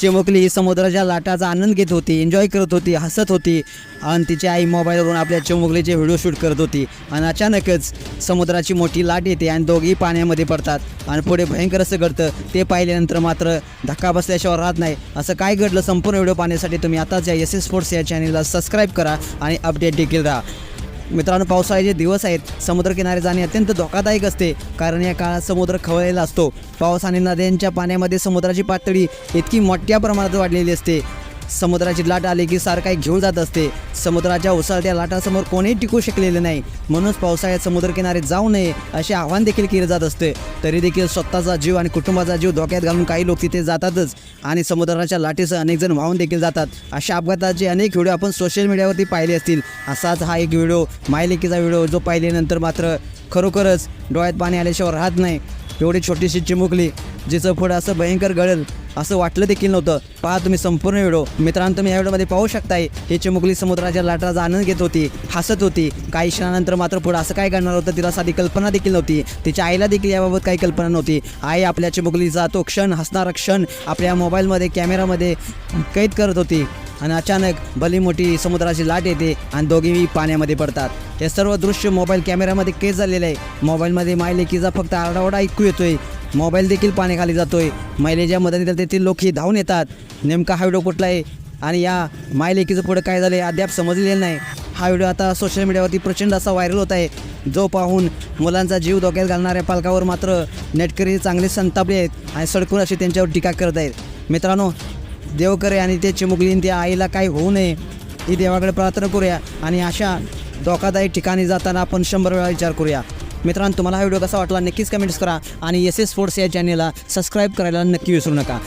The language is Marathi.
चिमुकली समुद्राच्या लाटाचा आनंद घेत होती एन्जॉय करत होती हसत होती. आणि तिची आई मोबाईलवरून आपल्या चिमुकलीचे व्हिडिओ शूट करत होती. आणि अचानकच समुद्राची मोठी लाट येते आणि दोघेही पाण्यामध्ये पडतात. आणि पुढे भयंकर असं घडतं ते पाहिल्यानंतर मात्र धक्का बसल्याशिवाय राहत नाही. असं काय घडलं? संपूर्ण व्हिडिओ पाहण्यासाठी तुम्ही आताच या एस एस स्पोर्ट्स या चॅनलला सबस्क्राईब करा आणि अपडेट देखील राहा. मित्रांनो पावसाळ्याचे दिवस आहेत समुद्रकिनारे जाणे अत्यंत धोकादायक असते. कारण या काळात समुद्र खवळलेला असतो. पावसाने नद्यांच्या पाण्यामध्ये समुद्राची पातळी इतकी मोठ्या प्रमाणात वाढलेली असते. समुद्राची लाट आली की सारखा एक घेऊन जात असते. समुद्राच्या उसळत्या लाटासमोर कोणीही टिकू शकलेले नाही. म्हणूनच पावसाळ्यात समुद्रकिनारे जाऊ नये असे आव्हान देखील केले जात असते. तरी देखील स्वतःचा जीव आणि कुटुंबाचा जीव धोक्यात घालून काही लोक तिथे जातातच आणि समुद्राच्या लाटेसह अनेक जण वाहून देखील जातात. अशा अपघाताचे अनेक व्हिडिओ आपण सोशल मीडियावरती पाहिले असतील. असाच हा एक व्हिडिओ मायलेकीचा व्हिडिओ जो पाहिल्यानंतर मात्र खरोखरच डोळ्यात पाणी आल्याशिवाय राहत नाही. एवढी छोटीशी चिमुकली जिचं पुढं असं भयंकर गळेल असं वाटलं देखील नव्हतं. पहा तुम्ही संपूर्ण व्हिडिओ. मित्रांनो तुम्ही या व्हिडिओमध्ये पाहू शकताय हे चिमुकली समुद्राच्या लाटाचा आनंद घेत होती हसत होती. काही क्षणानंतर मात्र पुढं असं काय करणार होतं तिला साधी कल्पना देखील नव्हती. तिच्या आईला देखील याबाबत काही कल्पना नव्हती. आई आपल्या चिमुकलीचा तो क्षण हसणारा क्षण आपल्या मोबाईलमध्ये कॅमेरामध्ये कैद करत होती. आणि अचानक भली मोठी समुद्राची लाट येते आणि दोघेही पाण्यामध्ये पडतात. हे सर्व दृश्य मोबाईल कॅमेऱ्यामध्ये केस झालेलं आहे. मोबाईलमध्ये मायलेकीचा फक्त आरडाओरडा ऐकू येतोय. मोबाईल देखील पाण्याखाली जातोय. महिलेच्या मदतीला तेथील लोक ही धावून येतात. नेमका हा व्हिडिओ कुठला आहे? आणि या मायलेकीचं पुढं काय झालं अद्याप समजलेलं नाही. हा व्हिडिओ आता सोशल मीडियावरती प्रचंड असा व्हायरल होत आहे. जो पाहून मुलांचा जीव धोक्यात घालणाऱ्या पालकावर मात्र नेटकरी चांगले संतापले आहेत आणि सडकून अशी त्यांच्यावर टीका करत आहेत. मित्रांनो देवकरे आणि ते चिमुकलीन त्या आईला काही होऊ नये ही देवाकडे प्रार्थना करूया आणि अशा धोकादायक ठिकाणी जाताना आपण शंभर वेळा विचार करूया. मित्रांनो तुम्हाला हा व्हिडिओ कसा वाटला नक्कीच कमेंट्स करा आणि एस एस स्पोर्ट्स या चॅनेलला सबस्क्राईब करायला नक्की विसरू नका.